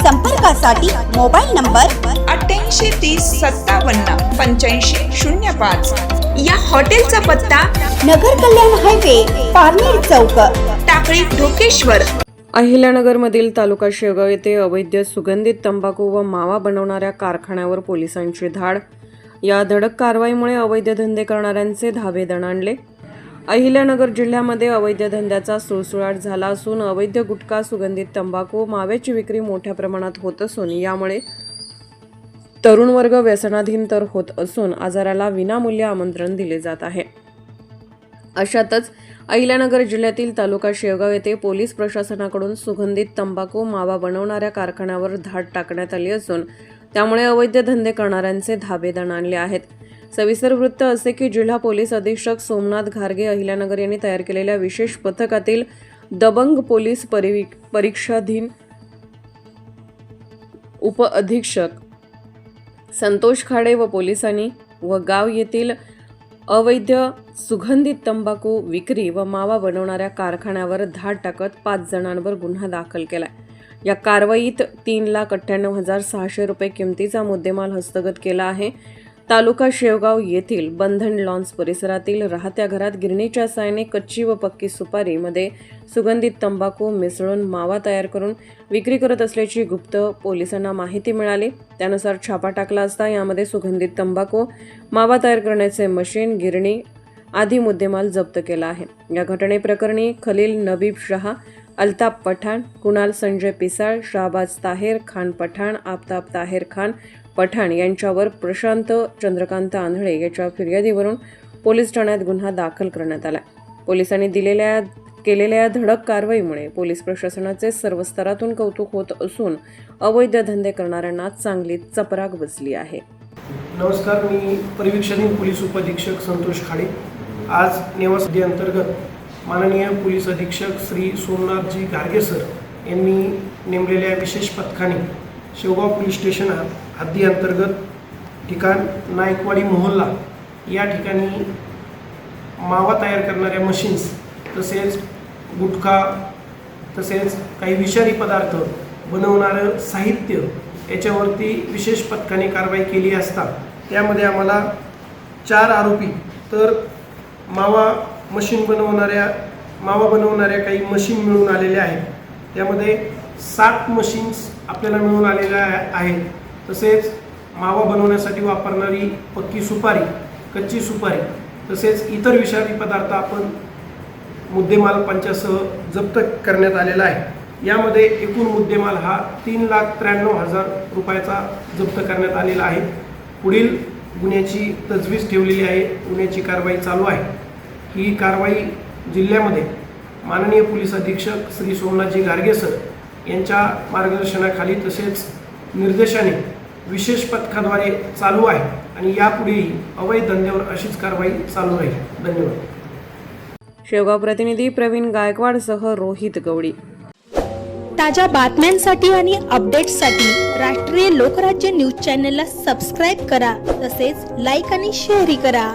संपर्कासाठी mobile number अठ्ठ्याऐंशी तीस सत्तावन्न पंच्याऐंशी शून्य पाच. या हॉटेलचा पत्ता नगर कल्याण हायवे पारनेर चौक. टाकळी ढोकेश्वर. अहिल्यानगरमधील तालुका शेवगाव येथे अवैध सुगंधित तंबाखू व मावा बनवणाऱ्या कारखान्यावर पोलिसांची धाड. या धडक कारवाईमुळे अवैध धंदे करणाऱ्यांचे धाबे दणाणले. अहिल्यानगर जिल्ह्यामध्ये अवैध धंद्याचा सुळसुळाट झाला असून अवैध गुटखा सुगंधित तंबाखू माव्याची विक्री मोठ्या प्रमाणात होत असून यामुळे तरुण वर्ग व्यसनाधीन तर होत असून आजाराला विनामूल्य आमंत्रण दिले जात आहे. अशातच अहिल्यानगर जिल्ह्यातील तालुका शेवगाव येथे पोलीस प्रशासनाकडून सुगंधित तंबाखू मावा बनवणाऱ्या कारखान्यावर धाड टाकण्यात आली असून त्यामुळे अवैध धंदे करणाऱ्यांचे धाबे दणाणले आहेत. सविस्तर वृत्त असे की जिल्हा पोलीस अधीक्षक सोमनाथ घारगे अहिल्यानगर यांनी तयार केलेल्या विशेष पथकातील दबंग पोलीस परि परीक्षाधीन उप अधीक्षक संतोष खाडे व पोलिसांनी व गाव येथील अवैध सुगंधित तंबाखू विक्री व मावा बनवणाऱ्या कारखान्यावर धाड टाकत पाच जणांवर गुन्हा दाखल केला या कारवाईत तीन लाख अठ्ठ्याण्णव हजार सहाशे रुपये किमतीचा मुद्देमाल हस्तगत केला आहे. तालुका शेवगाव येथील बंधन लॉन्स परिसरातील राहत्या घरात गिरणीच्या सायने कच्ची व पक्की सुपारीमध्ये सुगंधित तंबाखू मिसळून मावा तयार करून विक्री करत असल्याची गुप्त पोलिसांना माहिती मिळाली. त्यानुसार छापा टाकला असता यामध्ये सुगंधित तंबाखू मावा तयार करण्याचे मशीन गिरणी आदी मुद्देमाल जप्त केला आहे. या घटनेप्रकरणी खलील नबीब शहा अल्ताफ पठाण कुणाल संजय पिसाळ शाहबाज ताहेर खान पठाण आफताब ताहेर खान पठाण यांच्यावर प्रशांत चंद्रकांत आंधळे याच्या फिर्यादीवरून पोलीस ठाण्यात गुन्हा दाखल करण्यात आला. पोलिसांनी दिलेल्या केलेल्या धडक कारवाईमुळे पोलीस प्रशासनाचे सर्व स्तरातून कौतुक होत असून अवैध धंदे करणाऱ्यांना चांगली चपराक बसली आहे. नमस्कार मी परिवीक्षणीय पोलीस उपअधीक्षक संतोष खाडे. आज नेवासदी अंतर्गत माननीय पोलीस अधीक्षक श्री सोमनाथजी गार्गे सर यांनी नेमलेल्या विशेष पथकाने शेवगाव पोलीस स्टेशनात हद्दी अंतर्गत ठिकाण नायकवाडी मोहल्ला या ठिकाणी मावा तयार करणाऱ्या मशीन्स तसेच गुटखा तसेच काही विषारी पदार्थ बनवणारं साहित्य याच्यावरती विशेष पथकाने कारवाई केली असता त्यामध्ये आम्हाला चार आरोपी तर मावा मशीन बनवणाऱ्या मावा बनवणाऱ्या काही मशीन मिळून आलेल्या आहेत. त्यामध्ये सात मशीन्स आपल्याला मिळून आलेल्या आहेत. तसेच मावा बनवण्यासाठी वापरणारी पक्की सुपारी कच्ची सुपारी तसेच इतर विषारी पदार्थ आपण मुद्देमाल पंचासह जप्त करण्यात आलेला आहे. यामध्ये एकूण मुद्देमाल हा तीन लाख त्र्याण्णव हजार रुपयाचा जप्त करण्यात आलेला आहे. पुढील गुन्ह्याची तजवीज ठेवलेली आहे. गुन्ह्याची कारवाई चालू आहे. ही कारवाई जिल्ह्यामध्ये माननीय पोलीस अधीक्षक श्री सोमनाथजी गारगे सर यांच्या मार्गदर्शनाखाली तसेच निर्देशाने विशेष पथकाद्वारे चालू आहे आणि यापुढेही अवैध धंद्यावर अशीच कारवाई चालू राहील. धन्यवाद. शेवगाव प्रतिनिधी प्रवीण गायकवाडसह रोहित गवडी ताज्या बातम्यांसाठी आणि अपडेट्ससाठी राष्ट्रीय लोकराज्य न्यूज चॅनलला सबस्क्राईब करा तसेच लाईक आणि शेअरही करा.